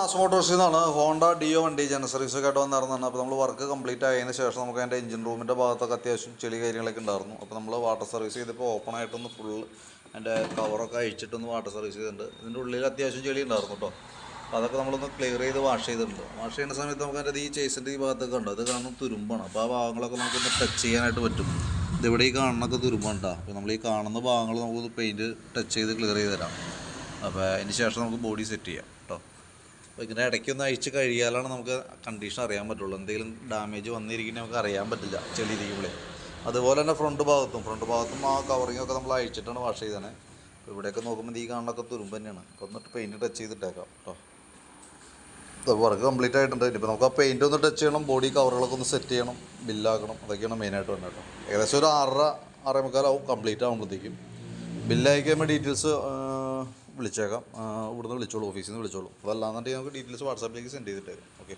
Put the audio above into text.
Mass മോട്ടോഴ്സിൽ നിന്നാണ് Honda Dio വണ്ടി ജനറൽ സർവീസ് ഒക്കെ ആയിട്ട് വന്നിരുന്നതാണ് അപ്പോൾ നമ്മൾ വർക്ക് കംപ്ലീറ്റ് ആയതിനു ശേഷം നമുക്ക് അതിന്റെ എഞ്ചിൻ റൂമിന്റെ ഭാഗത്തൊക്കെ അത്യാവശ്യം ചെളി കാര്യങ്ങളൊക്കെ ഉണ്ടായിരുന്നു. അപ്പോൾ നമ്മൾ വാട്ടർ സർവീസ് ചെയ്തപ്പോൾ ഓപ്പൺ ആയിട്ടൊന്ന് ഫുൾ അതിന്റെ കവറൊക്കെ അഴിച്ചിട്ടൊന്ന് വാട്ടർ സർവീസ് ചെയ്തിട്ടുണ്ട്. ഇതിന്റെ ഉള്ളിൽ അത്യാവശ്യം ചെളി ഉണ്ടായിരുന്നു കേട്ടോ. അപ്പോൾ അതൊക്കെ നമ്മളൊന്ന് ക്ലിയർ ചെയ്ത് വാഷ് ചെയ്തിട്ടുണ്ട്. വാഷ് ചെയ്യുന്ന സമയത്ത് നമുക്ക് അതിന്റെ ഈ ചേസിന്റെ ഈ ഭാഗത്തൊക്കെ ഉണ്ട് അത് കാണുന്ന തുരുമ്പാണ്. അപ്പോൾ ആ ഭാഗങ്ങളൊക്കെ നമുക്കൊന്ന് ടച്ച് ചെയ്യാനായിട്ട് പറ്റും. ഇതിവിടെ ഈ കാണുന്നൊക്കെ തുരുമ്പാണ് അപ്പോൾ നമ്മൾ ഈ കാണുന്ന ഭാഗങ്ങൾ നമുക്ക് പെയിന്റ് ടച്ച് ചെയ്ത് ക്ലിയർ ചെയ്ത് തരാം. അപ്പോൾ അതിന് ശേഷം നമുക്ക് ബോഡി സെറ്റ് ചെയ്യാം കേട്ടോ. അപ്പോൾ ഇടയ്ക്ക് ഒന്ന് അഴിച്ച് കഴിയാലാണ് നമുക്ക് കണ്ടീഷൻ അറിയാൻ പറ്റുള്ളൂ. എന്തെങ്കിലും ഡാമേജ് വന്നിരിക്കുന്നത് നമുക്ക് അറിയാൻ പറ്റില്ല ചെളി ഇരിക്കുമ്പോഴേ അതുപോലെ തന്നെ ഫ്രണ്ട് ഭാഗത്തും ഫ്രണ്ട് ഭാഗത്തും ആ കവറിങ് ഒക്കെ നമ്മൾ അഴിച്ചിട്ടാണ് വാഷ് ചെയ്തത് അപ്പോൾ ഇവിടെയൊക്കെ നോക്കുമ്പോൾ ഈ കാണുന്നൊക്കെ തുരുമ്പ് തന്നെയാണ്. അപ്പോൾ ഒന്ന് പെയിന്റ് ടച്ച് ചെയ്തിട്ടേക്കാം കേട്ടോ വർക്ക് കംപ്ലീറ്റ് ആയിട്ടുണ്ട്. ഇനിയിപ്പോൾ നമുക്ക് ആ പെയിന്റ് ഒന്ന് ടച്ച് ചെയ്യണം ബോഡി കവറുകളൊക്കെ ഒന്ന് സെറ്റ് ചെയ്യണം ബില്ലാക്കണം അതൊക്കെയാണ് മെയിനായിട്ട് വേണ്ടത് കേട്ടോ ഏകദേശം ഒരു ആറര ആറേ മുക്കാലാവും കംപ്ലീറ്റ് ആകുമ്പോഴത്തേക്കും ബില്ലായി കഴിയുമ്പോൾ ഡീറ്റെയിൽസ് വിളിച്ചേക്കാം. ഇവിടുന്ന് വിളിച്ചോളൂ ഓഫീസിൽ നിന്ന് വിളിച്ചോളൂ. അതല്ലാന്നുണ്ടെങ്കിൽ നമുക്ക് ഡീറ്റെയിൽസ് വാട്സാപ്പിലേക്ക് സെൻഡ് ചെയ്തിട്ടേക്കാം ഓക്കെ